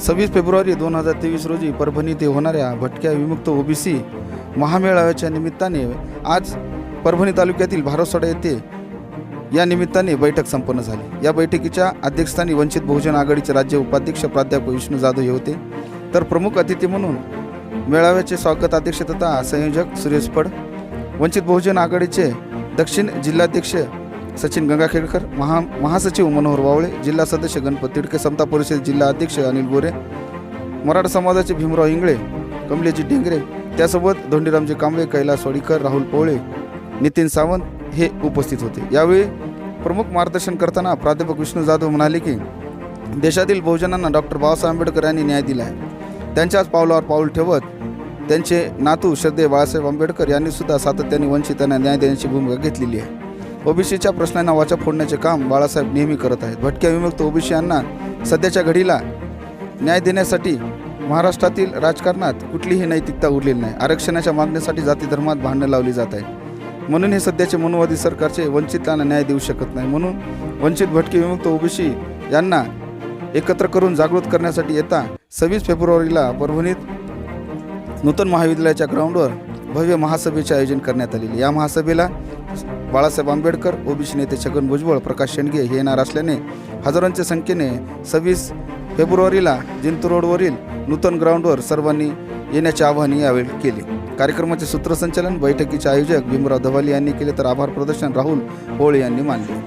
सव्वीस फेब्रुवारी दोन हजार तेवीस रोजी परभणी येथे होणाऱ्या भटक्या विमुक्त ओबीसी महामेळाव्याच्या निमित्ताने आज परभणी तालुक्यातील भारसवाडा येथे या निमित्ताने बैठक संपन्न झाली. या बैठकीच्या अध्यक्षस्थानी वंचित बहुजन आघाडीचे राज्य उपाध्यक्ष प्राध्यापक विष्णू जाधव हे होते. तर प्रमुख अतिथी म्हणून मेळाव्याचे स्वागत अध्यक्ष तथा संयोजक सुरेश फड वंचित बहुजन आघाडीचे दक्षिण जिल्हाध्यक्ष सचिन गंगाखेडकर महा महासचिव मनोहर वावळे जिल्हा सदस्य गणपत तिडके समता परिषद जिल्हा अध्यक्ष अनिल गोरे मराठा समाजाचे भीमराव इंगळे कमलेजी डेंगरे त्यासोबत धोंडीरामजी कांबळे कैलास वाडीकर राहुल पोवळे नितीन सावंत हे उपस्थित होते. यावेळी प्रमुख मार्गदर्शन करताना प्राध्यापक विष्णू जाधव म्हणाले की देशातील बहुजनांना डॉक्टर बाबासाहेब आंबेडकर यांनी न्याय दिला आहे. त्यांच्याच पावलावर पाऊल ठेवत त्यांचे नातू श्रद्धे बाळासाहेब आंबेडकर यांनी सुद्धा सातत्याने वंचितांना न्याय देण्याची भूमिका घेतलेली आहे. ओबीसीच्या प्रश्नांना वाचा फोडण्याचे काम बाळासाहेब नेहमी करत आहेत. भटक्या विमुक्त ओबीसी यांना सध्याच्या घडीला न्याय देण्यासाठी महाराष्ट्रातील राजकारणात कुठलीही नैतिकता उरलेली नाही. आरक्षणाच्या मागणीसाठी जाती धर्मात भांडणं लावली जात आहे म्हणून हे सध्याचे मनोवादी सरकारचे वंचितांना न्याय देऊ शकत नाही. म्हणून वंचित भटके विमुक्त ओबीसी यांना एकत्र करून जागृत करण्यासाठी येता सव्वीस फेब्रुवारीला परभणीत नूतन महाविद्यालयाच्या ग्राउंडवर भव्य महासभेचे आयोजन करण्यात आलेले या महासभेला बाळासाहेब आंबेडकर ओबीसी नेते छगन भुजबळ प्रकाश शेंडगे हे येणार असल्याने हजारोंच्या संख्येने सव्वीस फेब्रुवारीला जिंतूर रोडवरील नूतन ग्राउंडवर सर्वांनी येण्याचे आवाहन यावेळी केले. कार्यक्रमाचे सूत्रसंचालन बैठकीचे आयोजक भीमराव धवाली यांनी केले तर आभार प्रदर्शन राहुल होळे यांनी मानले.